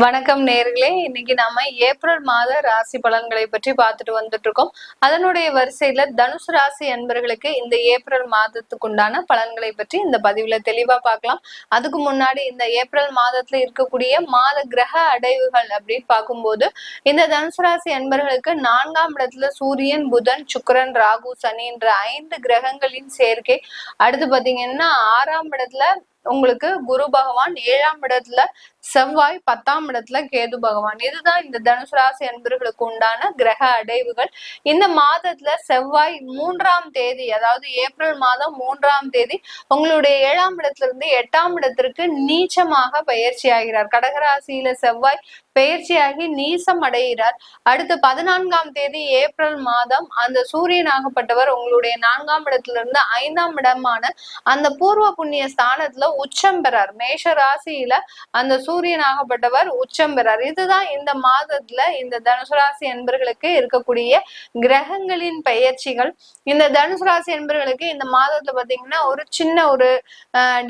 வணக்கம் நேர்களே. இன்னைக்கு நாம ஏப்ரல் மாத ராசி பலன்களை பற்றி பார்த்துட்டு வந்துட்டு இருக்கோம் அதனுடைய வரிசையில தனுசு ராசி என்பர்களுக்கு இந்த ஏப்ரல் மாதத்துக்கு உண்டான பலன்களை பற்றி இந்த பதிவுல தெளிவா பார்க்கலாம். அதுக்கு முன்னாடி இந்த ஏப்ரல் மாதத்துல இருக்கக்கூடிய மாத கிரக அடைவுகள் அப்படின்னு பார்க்கும்போது இந்த தனுசு ராசி என்பர்களுக்கு நான்காம் இடத்துல சூரியன் புதன் சுக்கரன் ராகு சனி என்ற ஐந்து கிரகங்களின் சேர்க்கை. அடுத்து பாத்தீங்கன்னா ஆறாம் இடத்துல உங்களுக்கு குரு பகவான் ஏழாம் இடத்துல செவ்வாய் பத்தாம் இடத்துல கேது பகவான். இதுதான் இந்த தனுசு ராசி அன்பர்களுக்கு உண்டான கிரக அடைவுகள். இந்த மாதத்துல செவ்வாய் மூன்றாம் தேதி அதாவது ஏப்ரல் மாதம் மூன்றாம் தேதி உங்களுடைய ஏழாம் இடத்துல இருந்து எட்டாம் இடத்திற்கு நீச்சமாக பயிற்சி ஆகிறார். கடகராசியில செவ்வாய் பயிற்சியாகி நீசம் அடைகிறார். அடுத்து பதினான்காம் தேதி ஏப்ரல் மாதம் அந்த சூரியனாகப்பட்டவர் உங்களுடைய நான்காம் இடத்துல இருந்து ஐந்தாம் இடமான அந்த பூர்வ புண்ணிய ஸ்தானத்துல உச்சம் பெறார். மேஷ ராசியில அந்த சூரியனாகப்பட்டவர் உச்சம் பெறார். இதுதான் இந்த மாதத்துல இந்த தனுசு ராசி என்பர்களுக்கு இருக்கக்கூடிய கிரகங்களின் பெயர்ச்சிகள். இந்த தனுசு ராசி என்பர்களுக்கு இந்த மாதத்துல பாத்தீங்கன்னா ஒரு சின்ன ஒரு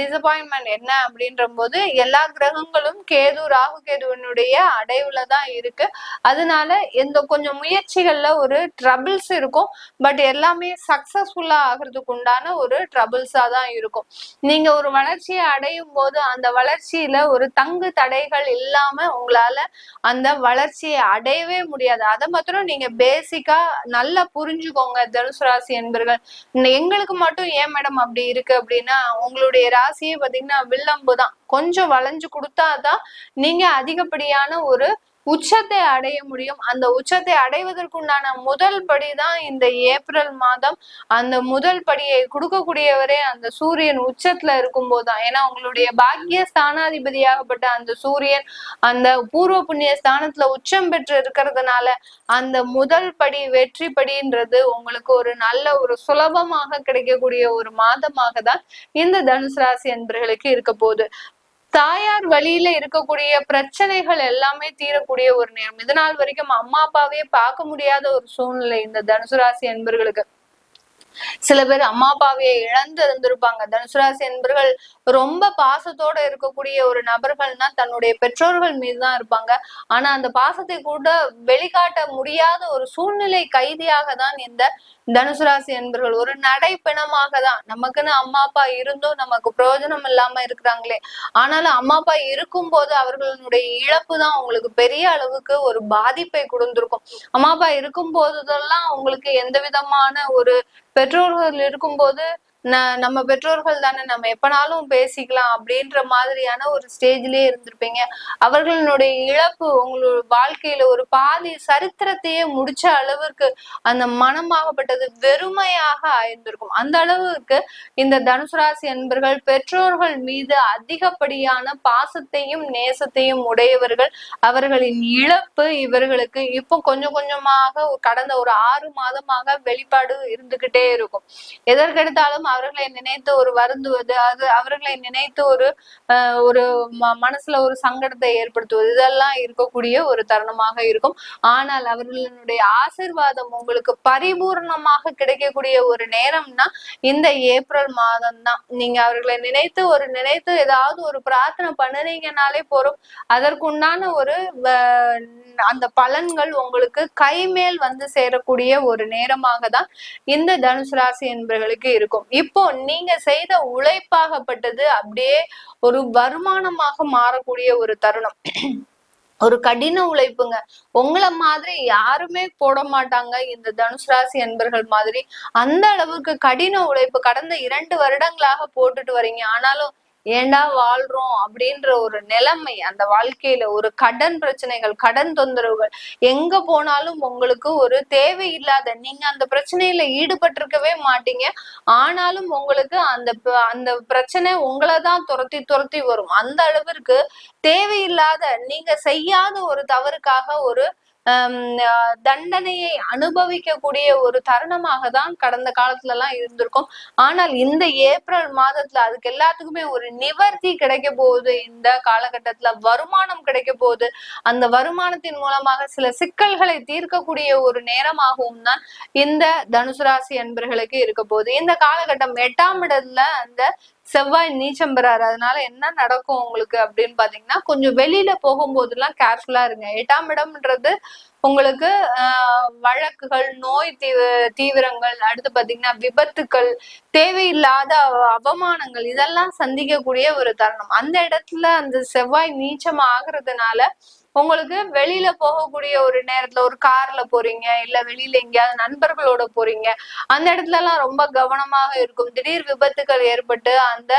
டிசப்பாயின்மெண்ட் என்ன அப்படின்ற போது எல்லா கிரகங்களும் கேது ராகு கேதுவனுடைய அடைவுல தான் இருக்கு. அதனால இந்த கொஞ்சம் முயற்சிகள்ல ஒரு ட்ரபிள்ஸ் இருக்கும். பட் எல்லாமே சக்சஸ்ஃபுல்லா ஆகிறதுக்கு உண்டான ஒரு ட்ரபிள்ஸா தான் இருக்கும். நீங்க ஒரு வளர்ச்சியை அடையும் போது அந்த வளர்ச்சியில ஒரு தங்கு தடைகள் இல்லாம உங்களால அந்த வளர்ச்சியை அடையவே முடியாது. அதை மாத்திரம் நீங்க பேசிக்கா நல்லா புரிஞ்சுக்கோங்க தனுசு ராசி என்பர்கள். எங்களுக்கு மட்டும் ஏன் மேடம் அப்படி இருக்கு அப்படின்னா உங்களுடைய ராசியே பாத்தீங்கன்னா வில்லம்பு தான் கொஞ்சம் வளைஞ்சு கொடுத்தாதான் நீங்க அதிகப்படியான ஒரு உச்சத்தை அடைய முடியும். அந்த உச்சத்தை அடைவதற்குண்டான முதல் படிதான் இந்த ஏப்ரல் மாதம். அந்த முதல் படியை கொடுக்கக்கூடியவரே அந்த சூரியன் உச்சத்துல இருக்கும் போதுதான் ஏன்னா உங்களுடைய பாக்கிய ஸ்தானாதிபதியாகப்பட்ட அந்த சூரியன் அந்த பூர்வ புண்ணிய ஸ்தானத்துல உச்சம் பெற்று இருக்கிறதுனால அந்த முதல் படி வெற்றி படின்றது உங்களுக்கு ஒரு நல்ல ஒரு சுலபமாக கிடைக்கக்கூடிய ஒரு மாதமாக தான் இந்த தனுசு ராசி என்பர்களுக்கு இருக்க போகுது. தாயார் வழியில இருக்கக்கூடிய பிரச்சனைகள் எல்லாமே தீரக்கூடிய ஒரு நேரம். இது நாள் வரைக்கும் அம்மா அப்பாவே பார்க்க முடியாத ஒரு சூழ்நிலை இந்த தனுசு ராசி என்பர்களுக்கு சில பேர் அம்மா அப்பாவையே இழந்து இருந்திருப்பாங்க. தனுசுராசி என்பர்கள் ரொம்ப பாசத்தோட இருக்கக்கூடிய ஒரு நபர்கள்னா தன்னுடைய பெற்றோர்கள் மீதுதான் இருப்பாங்க. ஆனா அந்த பாசத்தை கூட வெளிக்காட்ட முடியாத ஒரு சூழ்நிலை கைதியாக தான் இந்த தனுசுராசி என்பர்கள். ஒரு நடைப்பிணமாக தான். நமக்குன்னு அம்மா அப்பா இருந்தும் நமக்கு பிரயோஜனம் இல்லாம இருக்கிறாங்களே. ஆனாலும் அம்மா அப்பா இருக்கும் போது அவர்களுடைய இழப்பு தான் உங்களுக்கு பெரிய அளவுக்கு ஒரு பாதிப்பை கொடுந்திருக்கும் அம்மா அப்பா இருக்கும் போதெல்லாம் உங்களுக்கு எந்த விதமான ஒரு பெற்றோர்கள் இருக்கும்போது நம்ம பெற்றோர்கள் தானே நம்ம எப்பனாலும் பேசிக்கலாம் அப்படின்ற மாதிரியான ஒரு ஸ்டேஜ்லயே இருந்திருப்பீங்க. அவர்களுடைய இழப்பு உங்களோட வாழ்க்கையில ஒரு பாதி சரித்திரத்தையே முடிச்ச அளவிற்கு அந்த மனமாகப்பட்டது வெறுமையாக ஆயிருந்திருக்கும். அந்த அளவுக்கு இந்த தனுசு ராசி என்பர்கள் பெற்றோர்கள் மீது அதிகப்படியான பாசத்தையும் நேசத்தையும் உடையவர்கள். அவர்களின் இழப்பு இவர்களுக்கு இப்போ கொஞ்சம் கொஞ்சமாக கடந்த ஒரு ஆறு மாதமாக வெளிப்பாடு இருந்துகிட்டே இருக்கும். எதற்கெடுத்தாலும் அவர்களை நினைத்து ஒரு வருந்துவது அது அவர்களை நினைத்து ஒரு ஒரு மனசுல ஒரு சங்கடத்தை ஏற்படுத்துவது இதெல்லாம் இருக்கக்கூடிய ஒரு தருணமாக இருக்கும். ஆனால் அவர்களுடைய ஆசிர்வாதம் உங்களுக்கு பரிபூர்ணமாக கிடைக்கக்கூடிய ஒரு நேரம்னா இந்த ஏப்ரல் மாதம் தான் நீங்க அவர்களை நினைத்து ஒரு நினைத்து ஏதாவது ஒரு பிரார்த்தனை பண்ணுறீங்கனாலே போறோம் அதற்குண்டான ஒரு அந்த பலன்கள் உங்களுக்கு கைமேல் வந்து சேரக்கூடிய ஒரு நேரமாக தான் இந்த தனுசு ராசி என்பவர்களுக்கு இருக்கும். இப்போ நீங்க செய்த உழைப்பாகப்பட்டது அப்படியே ஒரு வருமானமாக மாறக்கூடிய ஒரு தருணம். ஒரு கடின உழைப்புங்க. உங்களை மாதிரி யாருமே போட மாட்டாங்க. இந்த தனுசு ராசி என்பர்கள் மாதிரி அந்த அளவுக்கு கடின உழைப்பு கடந்த இரண்டு வருடங்களாக போட்டுட்டு வரீங்க. ஆனாலும் ஏண்டா வாழ்றோம் அப்படின்ற ஒரு நிலைமை அந்த வாழ்க்கையில ஒரு கடன் பிரச்சனைகள் கடன் தொந்தரவுகள் எங்க போனாலும் உங்களுக்கு ஒரு தேவையில்லாத நீங்க அந்த பிரச்சனையில ஈடுபட்டிருக்கவே மாட்டீங்க. ஆனாலும் உங்களுக்கு அந்த அந்த பிரச்சனை உங்களை தான் துரத்தி துரத்தி வரும். அந்த அளவிற்கு தேவையில்லாத நீங்க செய்யாத ஒரு தவறுக்காக ஒரு தண்டனையை அனுபவிக்கக்கூடிய ஒரு தருணமாக தான் கடந்த காலத்துல எல்லாம் இருந்திருக்கும். ஆனால் இந்த ஏப்ரல் மாதத்துல அதுக்கு எல்லாத்துக்குமே ஒரு நிவர்த்தி கிடைக்க போகுது. இந்த காலகட்டத்துல வருமானம் கிடைக்க போகுது. அந்த வருமானத்தின் மூலமாக சில சிக்கல்களை தீர்க்கக்கூடிய ஒரு நேரமாகவும் தான் இந்த தனுசு ராசி அன்பர்களுக்கு இருக்க போகுது. இந்த காலகட்டம் எட்டாம் இடத்துல அந்த செவ்வாய் நீச்சம் பெறாரு. அதனால என்ன நடக்கும் உங்களுக்கு அப்படின்னு பாத்தீங்கன்னா கொஞ்சம் வெளியில போகும்போது எல்லாம் கேர்ஃபுல்லா இருங்க. எட்டாம் இடம்ன்றது உங்களுக்கு ஆஹ் வழக்குகள் நோய் தீவ தீவிரங்கள் அடுத்து பாத்தீங்கன்னா விபத்துக்கள் தேவையில்லாத அவமானங்கள் இதெல்லாம் சந்திக்கக்கூடிய ஒரு தருணம். அந்த இடத்துல அந்த செவ்வாய் நீச்சம் ஆகுறதுனால உங்களுக்கு வெளியில போகக்கூடிய ஒரு நேரத்துல ஒரு கார்ல போறீங்க இல்ல வெளியில எங்கேயாவது நண்பர்களோட போறீங்க அந்த இடத்துல எல்லாம் ரொம்ப கவனமாக இருக்கும். திடீர் விபத்துகள் ஏற்பட்டு அந்த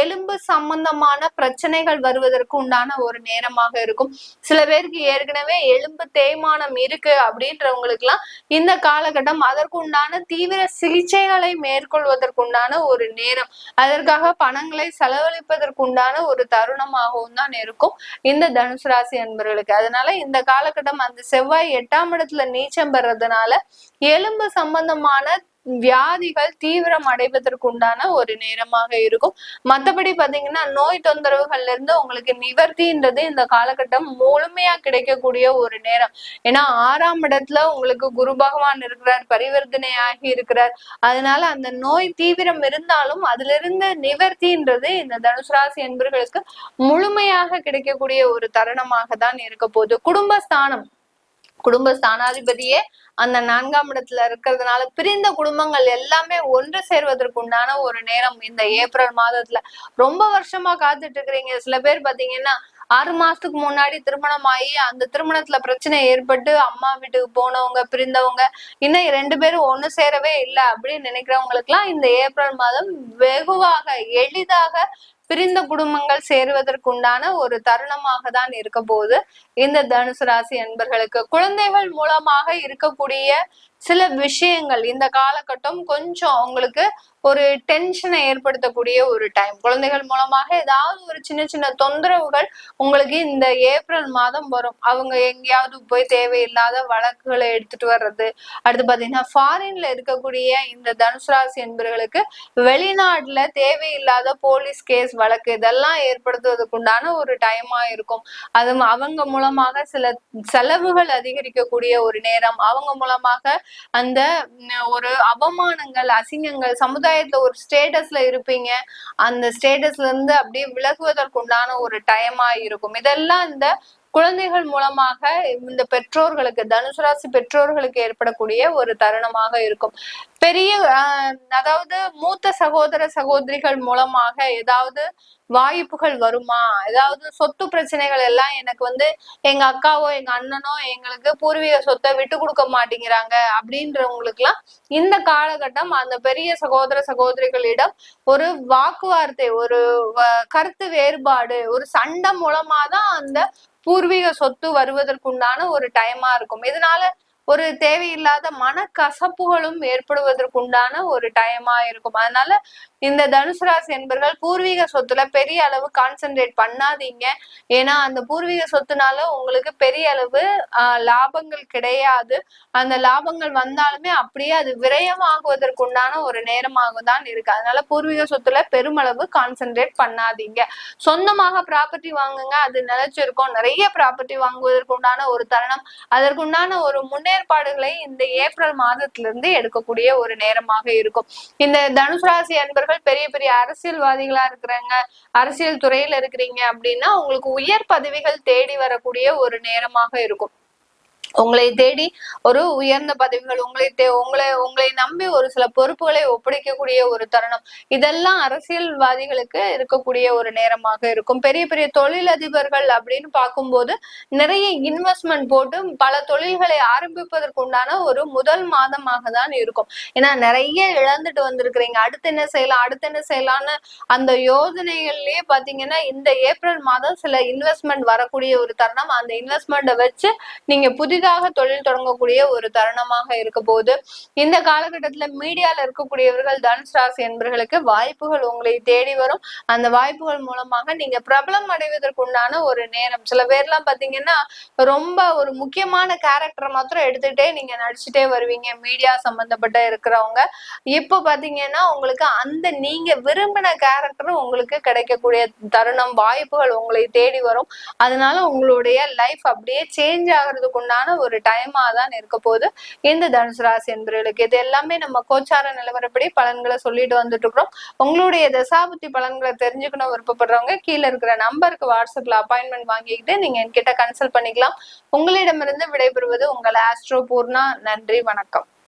எலும்பு சம்பந்தமான பிரச்சனைகள் வருவதற்கு உண்டான ஒரு நேரமாக இருக்கும். சில பேருக்கு ஏற்கனவே எலும்பு தேய்மானம் இருக்கு அப்படின்றவங்களுக்கு எல்லாம் இந்த காலகட்டம் அதற்கு உண்டான தீவிர சிகிச்சைகளை மேற்கொள்வதற்குண்டான ஒரு நேரம். அதற்காக பணங்களை செலவழிப்பதற்குண்டான ஒரு தருணமாகவும் தான் இருக்கும். இந்த தனுசு ராசி அன்பர்களுக்கு அதனால இந்த காலகட்டம் அந்த செவ்வாய் எட்டாம் இடத்துல நீச்சம் பெறதுனால எலும்பு சம்பந்தமான வியாதிகள் தீவிரம் அடைவதற்குண்டான ஒரு நேரமாக இருக்கும். மத்தபடி பாத்தீங்கன்னா நோய் தொந்தரவுகள்ல இருந்து உங்களுக்கு நிவர்த்தின்றது இந்த காலகட்டம் முழுமையா கிடைக்கக்கூடிய ஒரு நேரம். ஏன்னா ஆறாம் இடத்துல உங்களுக்கு குரு பகவான் இருக்கிறார் பரிவர்த்தனை ஆகி இருக்கிறார். அதனால அந்த நோய் தீவிரம் இருந்தாலும் அதுல இருந்து நிவர்த்தின்றது இந்த தனுசு ராசி என்பர்களுக்கு முழுமையாக கிடைக்கக்கூடிய ஒரு தருணமாக தான் இருக்க போகுது. குடும்பஸ்தானம். குடும்ப ஸ்தானாதிபதியே அந்த நான்காம் இடத்துல இருக்கிறதுனால பிரிந்த குடும்பங்கள் எல்லாமே ஒன்று சேர்வதற்குண்டான ஒரு நேரம் இந்த ஏப்ரல் மாதத்துல. ரொம்ப வருஷமா காத்துட்டு இருக்கிறீங்க. சில பேர் பாத்தீங்கன்னா ஆறு மாசத்துக்கு முன்னாடி திருமணம் ஆகி அந்த திருமணத்துல பிரச்சனை ஏற்பட்டு அம்மா வீட்டுக்கு போனவங்க பிரிந்தவங்க இன்னும் ரெண்டு பேரும் ஒண்ணு சேரவே இல்லை அப்படின்னு நினைக்கிறவங்களுக்கு எல்லாம் இந்த ஏப்ரல் மாதம் வெகுவாக எளிதாக பிரிந்த குடும்பங்கள் சேருவதற்குண்டான ஒரு தருணமாக தான் இருக்க போது இந்த தனுசு ராசி அன்பர்களுக்கு குழந்தைகள் மூலமாக இருக்கக்கூடிய சில விஷயங்கள் இந்த காலகட்டம் கொஞ்சம் உங்களுக்கு ஒரு டென்ஷனை ஏற்படுத்தக்கூடிய ஒரு டைம் குழந்தைகள் மூலமாக ஏதாவது ஒரு சின்ன சின்ன தொந்தரவுகள் உங்களுக்கு இந்த ஏப்ரல் மாதம் வரும். அவங்க எங்கேயாவது போய் தேவையில்லாத வழக்குகளை எடுத்துட்டு வர்றது. அடுத்து பாத்தீங்கன்னா ஃபாரின்ல இருக்கக்கூடிய இந்த தனுசு ராசி என்பவர்களுக்கு வெளிநாட்டுல தேவையில்லாத போலீஸ் கேஸ் வழக்கு இதெல்லாம் ஏற்படுத்துவதற்கு உண்டான ஒரு டைமா இருக்கும். அது அவங்க மூலமாக சில செலவுகள் அதிகரிக்கக்கூடிய ஒரு நேரம். அவங்க மூலமாக அந்த ஒரு அவமானங்கள் அசிங்கங்கள் சமுதாயத்துல ஒரு ஸ்டேட்டஸ்ல இருப்பீங்க. அந்த ஸ்டேட்டஸ்ல இருந்து அப்படியே விலகுவதற்குண்டான ஒரு டைமா இருக்கும். இதெல்லாம் இந்த குழந்தைகள் மூலமாக இந்த பெற்றோர்களுக்கு தனுசு ராசி பெற்றோர்களுக்கு ஏற்படக்கூடிய ஒரு தருணமாக இருக்கும். பெரிய அதாவது மூத்த சகோதர சகோதரிகள் மூலமாக ஏதாவது வாய்ப்புகள் வருமா? ஏதாவது சொத்து பிரச்சனைகள் எல்லாம் எனக்கு வந்து எங்க அக்காவோ எங்க அண்ணனோ எங்களுக்கு பூர்வீக சொத்தை விட்டு கொடுக்க மாட்டேங்கிறாங்க அப்படின்றவங்களுக்கு எல்லாம் இந்த காலகட்டம் அந்த பெரிய சகோதர சகோதரிகளிடம் ஒரு வாக்குவார்த்தை ஒரு கருத்து வேறுபாடு ஒரு சண்டை மூலமா தான் அந்த பூர்வீக சொத்து வருவதற்குண்டான ஒரு டைமா இருக்கும். இதனால ஒரு தேவையில்லாத மன கசப்புகளும் ஏற்படுவதற்குண்டான ஒரு டைமா இருக்கும். அதனால இந்த தனுசு ராசி என்பர்கள் பூர்வீக சொத்துல பெரிய அளவு கான்சென்ட்ரேட் பண்ணாதீங்க. ஏன்னா அந்த பூர்வீக சொத்துனால உங்களுக்கு பெரிய அளவு லாபங்கள் கிடையாது. அந்த லாபங்கள் வந்தாலுமே அப்படியே அது விரயமாகுவதற்குண்டான ஒரு நேரமாக தான் இருக்கு. அதனால பூர்வீக சொத்துல பெருமளவு கான்சென்ட்ரேட் பண்ணாதீங்க. சொந்தமாக ப்ராப்பர்ட்டி வாங்குங்க. அது நிலைச்சிருக்கும். நிறைய ப்ராப்பர்ட்டி வாங்குவதற்கு உண்டான ஒரு தருணம். அதற்குண்டான ஒரு முன்னேற்பாடுகளை இந்த ஏப்ரல் மாதத்திலிருந்து எடுக்கக்கூடிய ஒரு நேரமாக இருக்கும். இந்த தனுசு ராசி அன்பர்கள் பெரிய பெரிய அரசியல்வாதிகளா இருக்கிறாங்க அரசியல் துறையில இருக்கிறீங்க அப்படின்னா உங்களுக்கு உயர் பதவிகள் தேடி வரக்கூடிய ஒரு நேரமாக இருக்கும். உங்களை தேடி ஒரு உயர்ந்த பதவிகள் உங்களை தே உங்களை உங்களை நம்பி ஒரு சில பொறுப்புகளை ஒப்படைக்கக்கூடிய ஒரு தருணம். இதெல்லாம் அரசியல்வாதிகளுக்கு இருக்கக்கூடிய ஒரு நேரமாக இருக்கும். பெரிய பெரிய தொழிலதிபர்கள் அப்படின்னு பார்க்கும்போது நிறைய இன்வெஸ்ட்மெண்ட் போட்டு பல தொழில்களை ஆரம்பிப்பதற்கு உண்டான ஒரு முதல் மாதமாக தான் இருக்கும். ஏன்னா நிறைய இழந்துட்டு வந்திருக்கிறீங்க. அடுத்து என்ன செய்யலாம் அடுத்து என்ன செய்யலாம்னு அந்த யோஜனைகள்லயே பாத்தீங்கன்னா இந்த ஏப்ரல் மாதம் சில இன்வெஸ்ட்மெண்ட் வரக்கூடிய ஒரு தருணம். அந்த இன்வெஸ்ட்மெண்ட்டை வச்சு நீங்க புதிதாக தொழில் தொடங்கக்கூடிய ஒரு தருணமாக இருக்க போகுது. இந்த காலகட்டத்துல மீடியால இருக்கக்கூடியவர்கள் தனுஷ் ராசி என்பவர்களுக்கு வாய்ப்புகள் உங்களை தேடி வரும். அந்த வாய்ப்புகள் மூலமாக நீங்க பிரபலம் அடைவதற்கு உண்டான ஒரு நேரம். சில பேர்லாம் பாத்தீங்கன்னா ரொம்ப ஒரு முக்கியமான கேரக்டர் மாத்திரம் எடுத்துட்டே நீங்க நடிச்சுட்டே வருவீங்க. மீடியா சம்பந்தப்பட்ட இருக்கிறவங்க. இப்போ பாத்தீங்கன்னா உங்களுக்கு அந்த நீங்க விரும்பின கேரக்டர் உங்களுக்கு கிடைக்கக்கூடிய தருணம் வாய்ப்புகள் உங்களை தேடி வரும். அதனால உங்களுடைய லைஃப் அப்படியே சேஞ்ச் ஆகிறதுக்கு உண்டான உண்டான ஒரு டைமா தான் இருக்க போகுது. இந்த தனுசு ராசி என்பவர்களுக்கு இது எல்லாமே நம்ம கோச்சார நிலவரப்படி பலன்களை சொல்லிட்டு வந்துட்டு இருக்கிறோம். உங்களுடைய தசாபுத்தி பலன்களை தெரிஞ்சுக்கணும் விருப்பப்படுறவங்க கீழே இருக்கிற நம்பருக்கு வாட்ஸ்அப்ல அப்பாயின்மெண்ட் வாங்கிக்கிட்டு நீங்க என்கிட்ட கன்சல்ட் பண்ணிக்கலாம். உங்களிடமிருந்து விடைபெறுவது உங்கள் ஆஸ்ட்ரோ பூர்ணா நன்றி வணக்கம்.